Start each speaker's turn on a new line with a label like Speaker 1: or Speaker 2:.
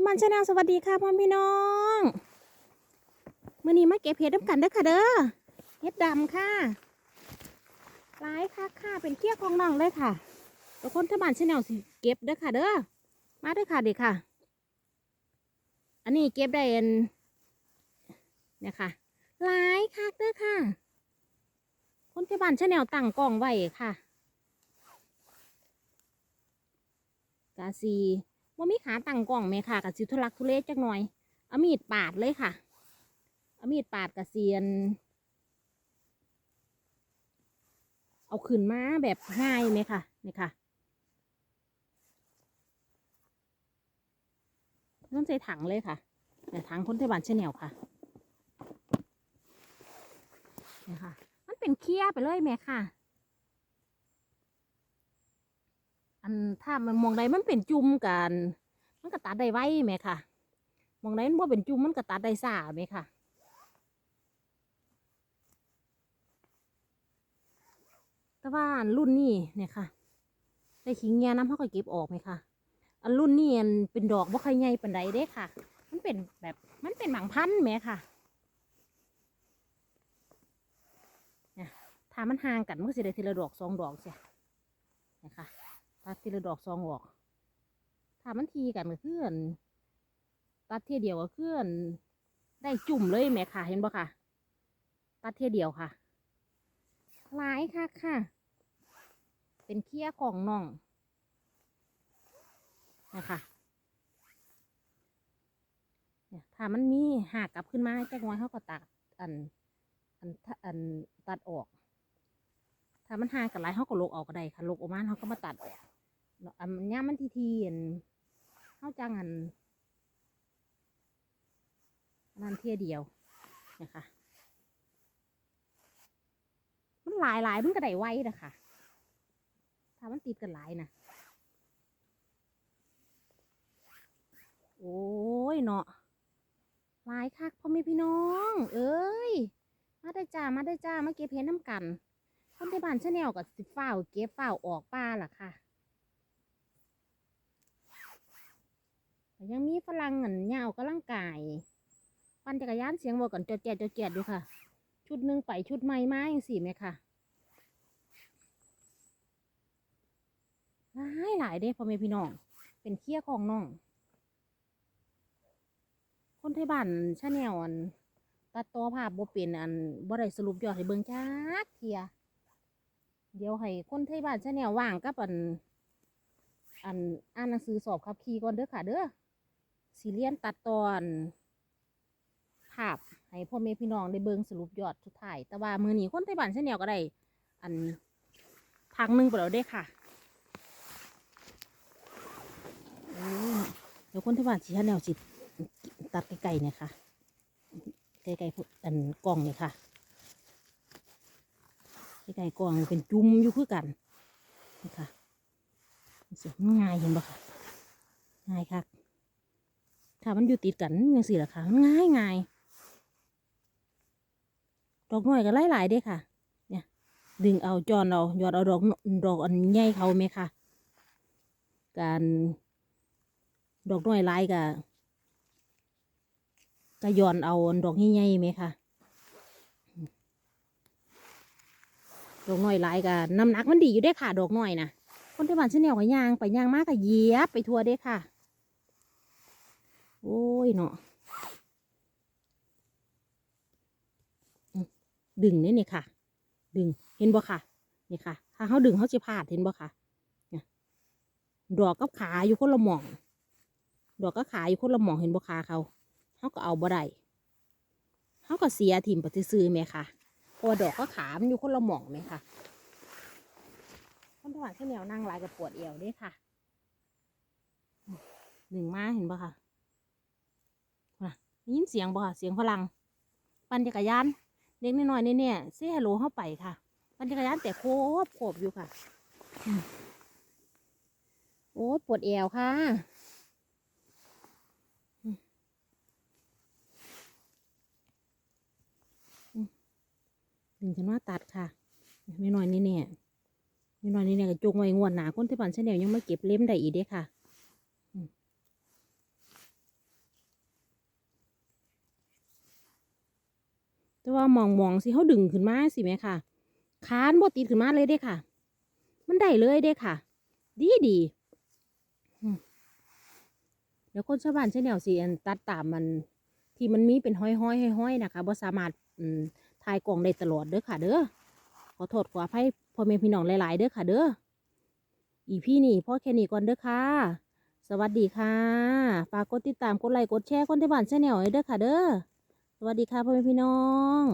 Speaker 1: ตมันชาแนลสวัสดีค่ะพ่อพี่น้องมื่อนี้มาเก็บเห็ดน้ำกันเด้อค่ะเด้อเห็ดดำค่ะหลายค่ะค่ะเป็นเกี้ยของน้องเลยค่ะทุกคนตมันชาแนลสิเก็บเด้อค่ะเด้อมาเด้อค่ะเด็กค่ะ อันนี้เก็บได้เอ็นเนี่ยค่ะหลายค่ะเด้อค่ะ คนที่บ้านชาแนลตั้งกล้องไว้ค่ะกาซี ว่ามีขาตั้งกล้องไหมค่ะกับสิทุลักทุเลจักหน่อยเอามีดปาดเลยค่ะเอามีดปาดกระเซียน เอาขึ้นมาแบบง่ายไหมค่ะนี่ค่ะต้องใส่ถังเลยค่ะเนี่ถังคนที่บ้านชาแนลค่ะเนี่ยค่ะ มันเป็นเคี้ยไปเลยแม่ค่ะ อันถ้ามันมองใดมันเป็นจุ่มกันมันก็ตัดได้ไว้แม่ค่ะมองใดมันบ่เป็นจุ่มมันก็ตัดได้ซ่าแม่ค่ะแต่ว่านรุ่นนี้เนี่ยค่ะได้ขิงเงียน้ำเขาก็เก็บออกไหมค่ะ อันรุ่นนี้อันเป็นดอกบ่ค่อยใหญ่ปานใดเด้ค่ะ มันเป็นแบบมันเป็นหมังพันธุ์แหมค่ะถ้ามันห่างกันมันก็สิได้ทีละดอกสองดอกเสียนะคะ ตัดทีละดอกสองดอก ถ้ามันทีกันก็คืออั่นตัดเทียเดียวก็คืออั่นได้จุ่มเลยแม่ค่ะ เห็นบ่ค่ะ ตัดเทียเดียวค่ะหลายค่ะค่ะ เป็นเคี้ยของน้องนะคะเนี่ยถ้ามันมีหักกลับขึ้นมาจักหน้อยเขาก็ตัดอันอันอันตัดออก ถ้ามันหากันหลายเขาก็ลกออกก็ได้ค่ะลกออกมาเขาก็มาตัดออก อันย่ามันทีทีอันเข้าจังอันอันนั่นเทียเดียวนะคะมันหลายหลายมันก็ได้ไว้นะคะถ้ามันติดกันหลายนะโอ้ยเนาะหลายคักพ่อแม่พี่น้อง เอ้ยมาได้จ้ามาได้จ้ามาเก็บเห็ดน้ำกันคนที่บ้านชาแนลกับสิฝ้าเก็บฝ้าออกป้าล่ะค่ะแต่ ยังมีฝรั่งเงินเหยาวกำลังกาย ปั่นจักรยานเสียงบอกกันจดแจดจดแจดอยู่ค่ะ ชุดหนึ่งไปชุดใหม่มาอย่างสี่ไหมค่ะหลายหลายเด้พ่อแม่พี่น้อง เป็นเคี้ยของน้อง คนไที่บ้านชาแนลอันตัดต่อภาพบ่เป็นอันบ่ได้สรุปยอดให้เบิ่งจักเทียเดี๋ยวให้คนไทยบ้านชาแนลว่างกับอันอันอ่านหนังสือสอบขับขี่ก่อนเด้อค่ะเด้อ สิเรียนตัดตอนภาพให้พ่อแม่พี่น้องได้เบิ่งสรุปยอดสุดท้าย แต่ว่ามื้อนี้คนไทยบ้านชาแนลก็ได้ อันพักหนึ่งไปแล้วเด้ค่ะเดี๋ยวคนไทยบ้านชาแนลสิตตัดไกลๆเนี่ยค่ะใกลๆอันกล่องเลยค่ะใกล้ๆกล่องเป็นจุ่มอยู่คือกันนี่ค่ะสียง่ายเห็นบ่ค่ะง่ายค่ะ ถ้ามันอยู่ติดกันยังสิล่ะค่ะมันง่ายง่ายดอกน้อยก็หลายๆเด้ค่ะ เนี่ย ดึงเอาจอนเอายอดเอาดอกดอกอันใหญ่เขาไหมค่ะ การดอกน้อยหลายกับก็ย้อนเอาดอกใหญ่ๆไหมคะดอกน้อยหลายกันน้ำหนักมันดีอยู่ได้ค่ะ ดอกน้อยนะคนที่บ้านเช่นเดียวกับยางไปยางมากกับเยียบไปทั่วเด้ค่ะ โอ้ยเนาะดึงนี่นี่ค่ะ ดึงเห็นบ่ค่ะนี่ค่ะ ถ้าเขาดึงเขาจะพลาดเห็นบ่ค่ะเนี่ยดอกกับขาอยู่คนละหม่อง ดอกกับขาอยู่คนละหม่องเห็นบ่ขาเขาเขาก็เอาบ่ได้เขาก็เสียถิ่มไปซื้อๆแม่ค่ะพราะว่าดอกก็ขามันอยู่คนละหม่องไหมค่ะคนถวายข้าวเหนียวนั่งลายกับปวดเอวเด้วยค่ะหนึ่งมาเห็นบ่ค่ะ ยินเสียงบ่ค่ะเสียงพลังปั่นจักรยานเด็กน้อยๆเนี่ยเซ่ฮัลโหลเข้าไปค่ะปั่นจักรยานแต่โคบโคบอยู่ค่ะ โอ้ปวดเอวค่ะดึงกันว่าตัดค่ะไม่น้อยนี่เนี่ยไม่น้อยนี่เนี่ยก็จงไว้งวดหนาคนที่บ้านเสนเดียวยังไมาเก็บเล่มได้อีกเด้ค่ะ แต่ว่ามองมองสิเขาดึงขึ้นมาสิแม่ค่ะคานบ่ติดขึ้นมาเลยเด้ค่ะ มันได้เลยเด้ค่ะ ดีดีเดี๋ยวคนชาวบ้านชาแนลสิอันตัดตามมัน ที่มันมีเป็นห้อยห้อยห้อยนะคะบ่สามารถถ่ายกล่องได้ตลอดเด้อค่ะ เด้อขอโทษขออภัยพ่อแม่พี่น้องหลาย ๆ เด้อค่ะ เด้ออีพี่นี่พ่อแค่นี้ก่อนเด้อค่ะ สวัสดีค่ะ ฝากกดติดตามกดไลค์กดแชร์คนที่บ้านชาแนลเด้อค่ะ เด้อ สวัสดีค่ะพ่อแม่พี่น้อง